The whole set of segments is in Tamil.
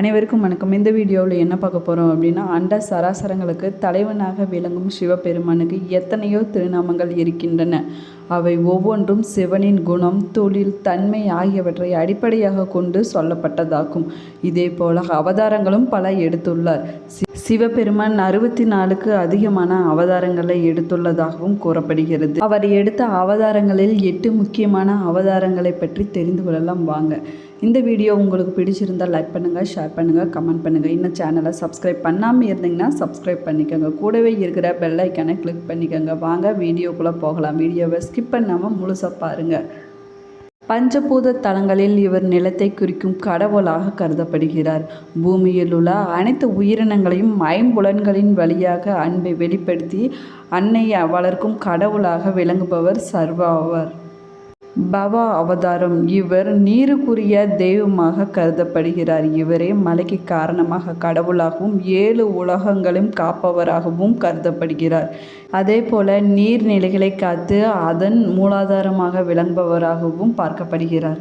அனைவருக்கும் வணக்கம். இந்த வீடியோவில் என்ன பார்க்க போகிறோம் அப்படின்னா அண்ட சராசரங்களுக்கு தலைவனாக விளங்கும் சிவபெருமானுக்கு எத்தனையோ திருநாமங்கள் இருக்கின்றன. அவை ஒவ்வொன்றும் சிவனின் குணம் தொழில் தன்மை ஆகியவற்றை அடிப்படையாக கொண்டு சொல்லப்பட்டதாகும். இதே போல அவதாரங்களும் பல எடுத்துள்ளார். சி- சிவபெருமான் அறுபத்தி நாலுக்கு அதிகமான அவதாரங்களை எடுத்துள்ளதாகவும் கூறப்படுகிறது. அவர் எடுத்த அவதாரங்களில் எட்டு முக்கியமான அவதாரங்களை பற்றி தெரிந்து கொள்ளலாம். வாங்க. இந்த வீடியோ உங்களுக்கு பிடிச்சிருந்தால் லைக் பண்ணுங்கள் ஷேர் பண்ணுங்கள் கமெண்ட் பண்ணுங்கள் இன்னும் சேனலை சப்ஸ்கிரைப் பண்ணாமல் இருந்தீங்கன்னா சப்ஸ்கிரைப் பண்ணிக்கோங்க. கூடவே இருக்கிற பெல் ஐக்கானை கிளிக் பண்ணிக்கோங்க. வாங்க வீடியோக்குள்ளே போகலாம். வீடியோவை ஸ்கிப் பண்ணாமல் முழுசாக பாருங்கள் பஞ்சபூத தலங்களில் இவர் நிலத்தை குறிக்கும் கடவுளாக கருதப்படுகிறார். பூமியில் உள்ள அனைத்து உயிரினங்களையும் ஐம்புலன்களின் வழியாக அன்பை வெளிப்படுத்தி அன்னையை வளர்க்கும் கடவுளாக விளங்குபவர் சர்வாவர் பவா அவதாரம். இவர் நீருக்குரிய தெய்வமாக கருதப்படுகிறார். இவரே மலைக்கு காரணமாக கடவுளாகவும் ஏழு உலகங்களையும் காப்பவராகவும் கருதப்படுகிறார். அதே போல நீர்நிலைகளை காத்து அதன் மூலாதாரமாக விளங்குபவராகவும் பார்க்கப்படுகிறார்.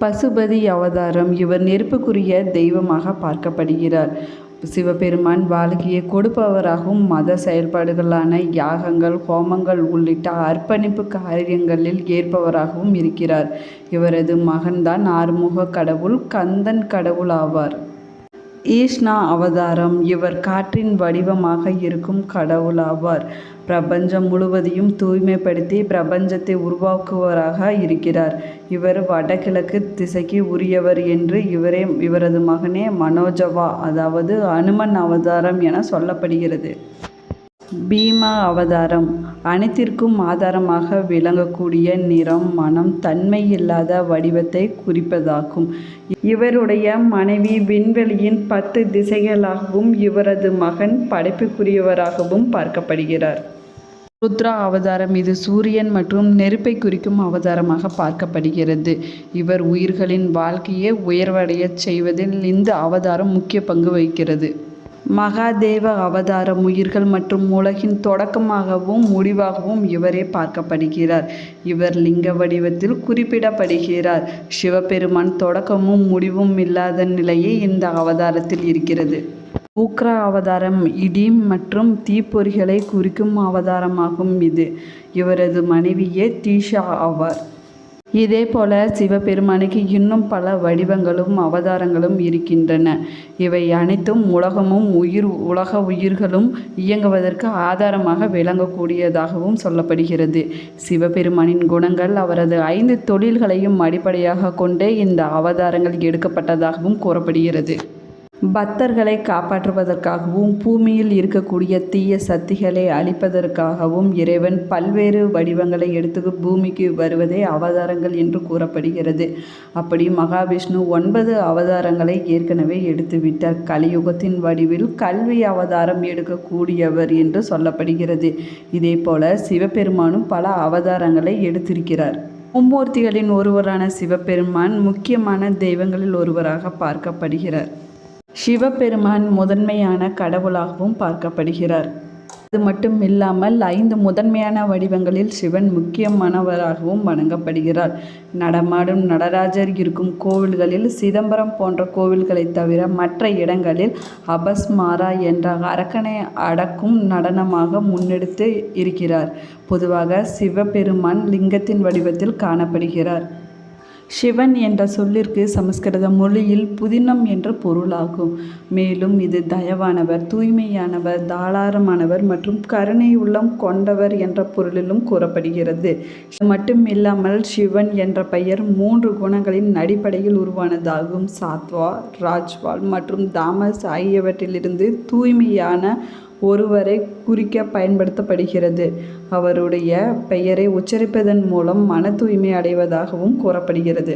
பசுபதி அவதாரம் இவர் நெருப்புக்குரிய தெய்வமாக பார்க்கப்படுகிறார். சிவபெருமான் வாழ்க்கையை கொடுப்பவராகவும் மத செயல்பாடுகளான யாகங்கள் ஹோமங்கள் உள்ளிட்ட அர்ப்பணிப்பு காரியங்களில் ஏற்பவராகவும் இருக்கிறார். இவரது மகன்தான் ஆறுமுக கடவுள் கந்தன் கடவுள் ஆவார். ஈஷ்ணா அவதாரம். இவர் காற்றின் வடிவமாக இருக்கும் கடவுளாவார். பிரபஞ்சம் முழுவதையும் தூய்மைப்படுத்தி பிரபஞ்சத்தை உருவாக்குவராக இருக்கிறார். இவர் வடகிழக்கு திசைக்கு உரியவர் என்று இவரே இவரது மகனே மனோஜவா அதாவது அனுமன் அவதாரம் என சொல்லப்படுகிறது. பீமா அவதாரம். அனைத்திற்கும் ஆதாரமாக விளங்கக்கூடிய நிறம் மனம் தன்மை இல்லாத வடிவத்தை குறிப்பதாகும். இவருடைய மனைவி விண்வெளியின் பத்து திசைகளாகவும் இவரது மகன் படைப்புக்குரியவராகவும் பார்க்கப்படுகிறார். ருத்ரா அவதாரம் இது சூரியன் மற்றும் நெருப்பை குறிக்கும் அவதாரமாக பார்க்கப்படுகிறது. இவர் உயிர்களின் வாழ்க்கையை உயர்வடையச் செய்வதில் இந்த அவதாரம் முக்கிய பங்கு வகிக்கிறது. மகாதேவ அவதாரம் உயிர்கள் மற்றும் உலகின் தொடக்கமாகவும் முடிவாகவும் இவரே பார்க்கப்படுகிறார். இவர் லிங்க வடிவத்தில் குறிப்பிடப்படுகிறார். சிவபெருமான் தொடக்கமும் முடிவும் இல்லாத நிலையே இந்த அவதாரத்தில் இருக்கிறது. ஊக்ரா அவதாரம் இடி மற்றும் தீப்பொறிகளை குறிக்கும் அவதாரமாகும் இது. இவரது மனைவியே தீஷா ஆவார். இதே போல சிவபெருமானுக்கு இன்னும் பல வடிவங்களும் அவதாரங்களும் இருக்கின்றன. இவை அனைத்தும் உலகமும் உயிர் உலக உயிர்களும் இயங்குவதற்கு ஆதாரமாக விளங்கக்கூடியதாகவும் சொல்லப்படுகிறது. சிவபெருமானின் குணங்கள் அவரது ஐந்து தொழில்களையும் அடிப்படையாக கொண்டே இந்த அவதாரங்கள் எடுக்கப்பட்டதாகவும் கூறப்படுகிறது. பக்தர்களை காப்பாற்றுவதற்காகவும் பூமியில் இருக்கக்கூடிய தீய சக்திகளை அழிப்பதற்காகவும் இறைவன் பல்வேறு வடிவங்களை எடுத்து பூமிக்கு வருவதே அவதாரங்கள் என்று கூறப்படுகிறது. அப்படி மகாவிஷ்ணு ஒன்பது அவதாரங்களை ஏற்கனவே எடுத்துவிட்டார். கலியுகத்தின் வடிவில் கல்வி அவதாரம் எடுக்கக்கூடியவர் என்று சொல்லப்படுகிறது. இதே போல சிவபெருமானும் பல அவதாரங்களை எடுத்திருக்கிறார். மும்மூர்த்திகளின் ஒருவரான சிவபெருமான் முக்கியமான தெய்வங்களில் ஒருவராக பார்க்கப்படுகிறார். சிவபெருமான் முதன்மையான கடவுளாகவும் பார்க்கப்படுகிறார். அது மட்டும் இல்லாமல் ஐந்து முதன்மையான வடிவங்களில் சிவன் முக்கியமானவராகவும் வணங்கப்படுகிறார். நடமாடும் நடராஜர் இருக்கும் கோவில்களில் சிதம்பரம் போன்ற கோவில்களை தவிர மற்ற இடங்களில் அபஸ்மாரா என்ற அரக்கனை அடக்கும் நடனமாக முன்னெடுத்து இருக்கிறார். பொதுவாக சிவபெருமான் லிங்கத்தின் வடிவத்தில் காணப்படுகிறார். சிவன் என்ற சொல்லிற்கு சமஸ்கிருத மொழியில் புதினம் என்ற பொருளாகும். மேலும் இது தயவானவர் தூய்மையானவர் தாளாரமானவர் மற்றும் கருணை உள்ளம் கொண்டவர் என்ற பொருளிலும் கூறப்படுகிறது. இது மட்டும் இல்லாமல் சிவன் என்ற பெயர் மூன்று குணங்களின் அடிப்படையில் உருவானதாகும். சாத்வா ராஜ்வால் மற்றும் தாமஸ் ஆகியவற்றிலிருந்து தூய்மையான ஒருவரை குறிக்க பயன்படுத்தப்படுகிறது. அவருடைய பெயரை உச்சரிப்பதன் மூலம் மன தூய்மை அடைவதாகவும் கூறப்படுகிறது.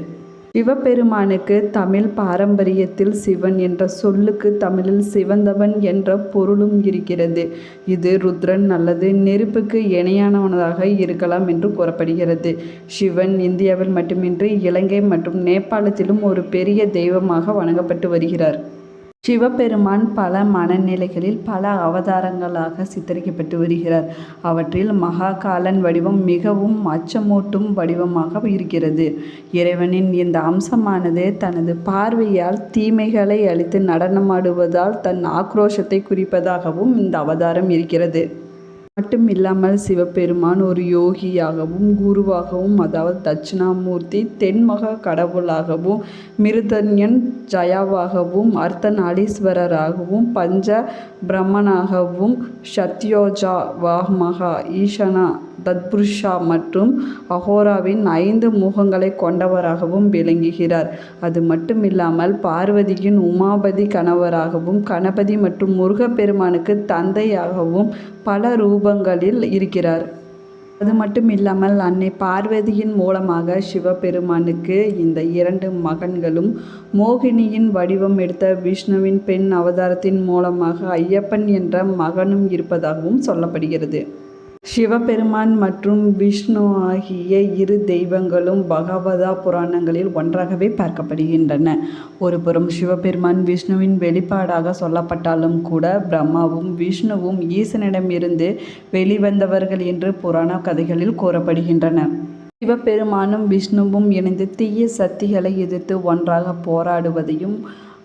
சிவபெருமானுக்கு தமிழ் பாரம்பரியத்தில் சிவன் என்ற சொல்லுக்கு தமிழில் சிவந்தவன் என்ற பொருளும் இருக்கிறது. இது ருத்ரன் அல்லது நெருப்புக்கு இணையானவனதாக இருக்கலாம் என்று கூறப்படுகிறது. சிவன் இந்தியாவில் மட்டுமின்றி இலங்கை மற்றும் நேபாளத்திலும் ஒரு பெரிய தெய்வமாக வணங்கப்பட்டு வருகிறார். சிவபெருமான் பல மனநிலைகளில் பல அவதாரங்களாக சித்தரிக்கப்பட்டு வருகிறார். அவற்றில் மகாகாலன் வடிவம் மிகவும் அச்சமூட்டும் வடிவமாக இருக்கிறது. இறைவனின் இந்த அம்சமானது தனது பார்வையால் தீமைகளை அழித்து நடனமாடுவதால் தன் ஆக்ரோஷத்தை குறிப்பதாகவும் இந்த அவதாரம் இருக்கிறது. மட்டும் இல்லாமல் சிவபெருமான் ஒரு யோகியாகவும் குருவாகவும் அதாவது தட்சிணாமூர்த்தி தென்மக கடவுளாகவும் மிருதன்யன் ஜயாவாகவும் அர்த்தநாளீஸ்வரராகவும் பஞ்ச பிரம்மனாகவும் சத்யோஜா வாமகா ஈஷனா தத்புருஷா மற்றும் அகோராவின் ஐந்து முகங்களை கொண்டவராகவும் விளங்குகிறார். அது மட்டும் இல்லாமல் பார்வதியின் உமாபதி கணவராகவும் கணபதி மற்றும் முருகப்பெருமானுக்கு தந்தையாகவும் பல ரூபங்களில் இருக்கிறார். அது மட்டும் இல்லாமல் அன்னை பார்வதியின் மூலமாக சிவபெருமானுக்கு இந்த இரண்டு மகன்களும் மோகினியின் வடிவம் எடுத்த விஷ்ணுவின் பெண் அவதாரத்தின் மூலமாக ஐயப்பன் என்ற மகனும் இருப்பதாகவும் சொல்லப்படுகிறது. சிவபெருமான் மற்றும் விஷ்ணு ஆகிய இரு தெய்வங்களும் பகவதா புராணங்களில் ஒன்றாகவே பார்க்கப்படுகின்றன. ஒருபுறம் சிவபெருமான் விஷ்ணுவின் வெளிப்பாடாக சொல்லப்பட்டாலும் கூட பிரம்மாவும் விஷ்ணுவும் ஈசனிடமிருந்து வெளிவந்தவர்கள் என்று புராண கதைகளில் கூறப்படுகின்றன. சிவபெருமானும் விஷ்ணுவும் இணைந்து தீய சக்திகளை எதிர்த்து ஒன்றாக போராடுவதையும்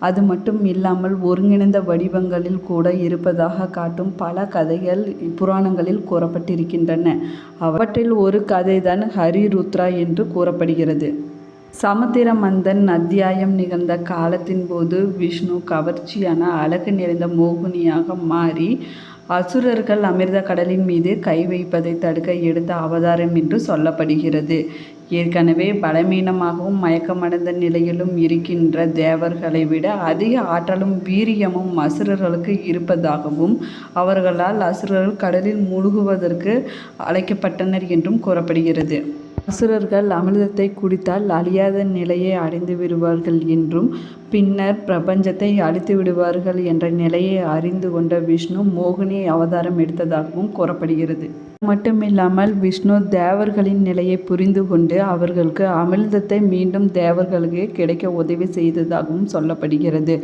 அது மட்டும் இல்லாமல் ஒருங்கிணைந்த வடிவங்களில் கூட இருப்பதாக காட்டும் பல கதைகள் புராணங்களில் கூறப்பட்டிருக்கின்றன. அவற்றில் ஒரு கதைதான் ஹரிருத்ரா என்று கூறப்படுகிறது. சமுத்திரமந்தன் அத்தியாயம் நிகழ்ந்த காலத்தின் போது விஷ்ணு கவர்ச்சியான அழகு நிறைந்த மோகினியாக மாறி அசுரர்கள் அமிர்த கடலின் மீது கை வைப்பதை தடுக்க எடுத்த அவதாரம் என்று சொல்லப்படுகிறது. ஏற்கனவே பலவீனமாகவும் மயக்கமடைந்த நிலையிலும் இருக்கின்ற தேவர்களை விட அதிக ஆற்றலும் வீரியமும் அசுரர்களுக்கு இருப்பதாகவும் அவர்களால் அசுரர்கள் கடலில் மூழ்குவதற்கு அழைக்கப்பட்டனர் என்றும் கூறப்படுகிறது. அசுரர்கள் அமிர்தத்தை குடித்தால் அழியாத நிலையை அடைந்து விடுவார்கள் என்றும் பின்னர் பிரபஞ்சத்தை அழித்து விடுவார்கள் என்ற நிலையை அறிந்து கொண்ட விஷ்ணு மோகினி அவதாரம் எடுத்ததாகவும் கூறப்படுகிறது. மட்டுமில்லாமல் விஷ்ணு தேவர்களின் நிலையை புரிந்து கொண்டு அவர்களுக்கு அமிர்தத்தை மீண்டும் தேவர்களுக்கு கிடைக்க உதவி செய்ததாகவும் சொல்லப்படுகிறது.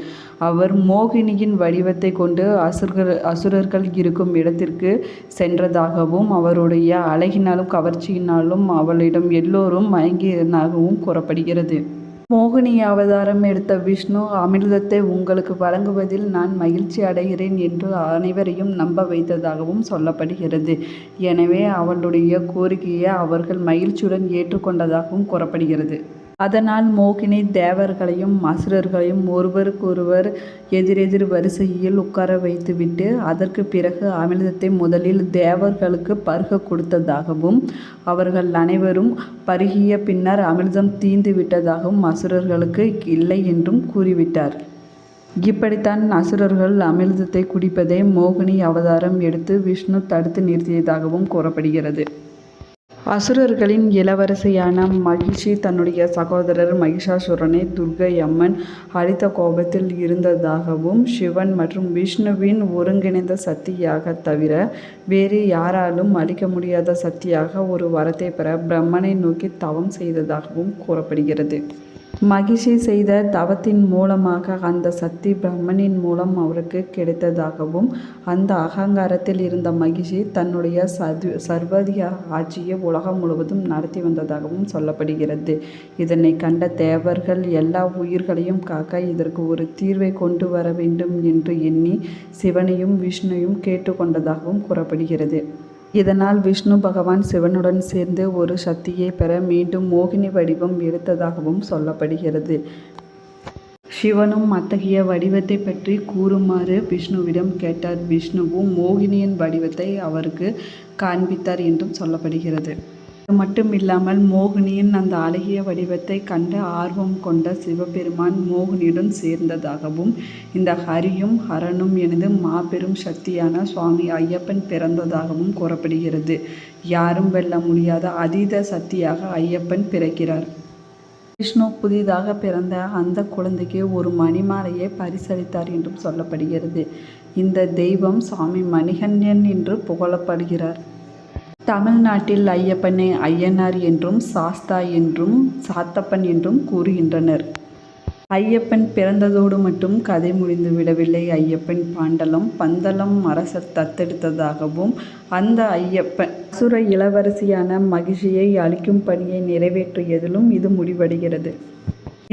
அவர் மோகினியின் வடிவத்தை கொண்டு அசுர்கள் அசுரர்கள் இருக்கும் இடத்திற்கு சென்றதாகவும் அவருடைய அழகினாலும் கவர்ச்சியினாலும் அவளிடம் எல்லோரும் மயங்கியதாகவும் கூறப்படுகிறது. மோகினி அவதாரம் எடுத்த விஷ்ணு அமிர்தத்தை உங்களுக்கு வழங்குவதில் நான் மகிழ்ச்சி அடைகிறேன் என்று அனைவரையும் நம்ப வைத்ததாகவும் சொல்லப்படுகிறது. எனவே அவளுடைய கோரிக்கையை அவர்கள் மகிழ்ச்சியுடன் ஏற்றுக்கொண்டதாகவும் கூறப்படுகிறது. அதனால் மோகினி தேவர்களையும் அசுரர்களையும் ஒருவருக்கொருவர் எதிரெதிர் வரிசையில் உட்கார வைத்துவிட்டு அதற்கு பிறகு அமிர்தத்தை முதலில் தேவர்களுக்கு பருக கொடுத்ததாகவும் அவர்கள் அனைவரும் பருகிய பின்னர் அமிர்தம் தீந்து விட்டதாகவும் அசுரர்களுக்கு இல்லை என்றும் கூறிவிட்டார். இப்படித்தான் அசுரர்கள் அமிர்தத்தை குடிப்பதை மோகினி அவதாரம் எடுத்து விஷ்ணு தடுத்து நிறுத்தியதாகவும் கூறப்படுகிறது. அசுரர்களின் இளவரசியான மகிழ்ச்சி தன்னுடைய சகோதரர் மகிஷாசுரனை துர்க்கை அம்மன் அளித்த கோபத்தில் இருந்ததாகவும் சிவன் மற்றும் விஷ்ணுவின் ஒருங்கிணைந்த சக்தியாக தவிர வேறு யாராலும் அழிக்க முடியாத சக்தியாக ஒரு வரத்தை பெற பிரம்மனை நோக்கி தவம் செய்ததாகவும் கூறப்படுகிறது. மகிஷி செய்த தவத்தின் மூலமாக அந்த சக்தி பிரம்மனின் மூலம் அவருக்கு கிடைத்ததாகவும் அந்த அகங்காரத்தில் இருந்த மகிஷி தன்னுடைய சது சர்வதிக ஆட்சியை உலகம் முழுவதும் நடத்தி வந்ததாகவும் சொல்லப்படுகிறது. இதனை கண்ட தேவர்கள் எல்லா உயிர்களையும் காக்க இதற்கு ஒரு தீர்வை கொண்டு வர வேண்டும் என்று எண்ணி சிவனையும் விஷ்ணுவையும் கேட்டுக்கொண்டதாகவும் கூறப்படுகிறது. இதனால் விஷ்ணு பகவான் சிவனுடன் சேர்ந்து ஒரு சக்தியை பெற மீண்டும் மோகினி வடிவம் எடுத்ததாகவும் சொல்லப்படுகிறது. சிவனும் அத்தகைய வடிவத்தை பற்றி கூறுமாறு விஷ்ணுவிடம் கேட்டார். விஷ்ணுவும் மோகினியின் வடிவத்தை அவருக்கு காண்பித்தார் என்றும் சொல்லப்படுகிறது. அது மட்டும் இல்லாமல் மோகினியின் அந்த அழகிய வடிவத்தை கண்டு ஆர்வம் கொண்ட சிவபெருமான் மோகினியுடன் சேர்ந்ததாகவும் இந்த ஹரியும் ஹரனும் எனது மாபெரும் சக்தியான சுவாமி ஐயப்பன் பிறந்ததாகவும் கூறப்படுகிறது. யாரும் வெல்ல முடியாத அதீத சக்தியாக ஐயப்பன் பிறக்கிறார். விஷ்ணு புதிதாக பிறந்த அந்த குழந்தைக்கு ஒரு மணிமாலையை பரிசளித்தார் என்றும் சொல்லப்படுகிறது. இந்த தெய்வம் சுவாமி மணிகண்டன் என்று புகழப்படுகிறார். தமிழ்நாட்டில் ஐயப்பனை ஐயனார் என்றும் சாஸ்தா என்றும் சாத்தப்பன் என்றும் கூறுகின்றனர். ஐயப்பன் பிறந்ததோடு மட்டும் கதை முடிந்து விடவில்லை. ஐயப்பன் பாண்டலம் பந்தளம் அரசர் தத்தெடுத்ததாகவும் அந்த ஐயப்பன் அசுர இளவரசியான மகிழ்ச்சியை அளிக்கும் பணியை நிறைவேற்றியதிலும் இது முடிவடைகிறது.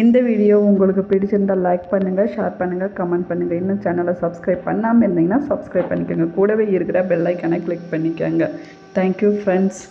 இந்த வீடியோ உங்களுக்கு பிடிச்சிருந்தால் லைக் பண்ணுங்கள் ஷேர் பண்ணுங்கள் கமெண்ட் பண்ணுங்கள் இன்னும் சேனலை சப்ஸ்கிரைப் பண்ணாமல் இருந்தீங்கன்னா சப்ஸ்கிரைப் பண்ணிக்கோங்க. கூடவே இருக்கிற பெல்லைக்கனை கிளிக் பண்ணிக்கோங்க. Thank you friends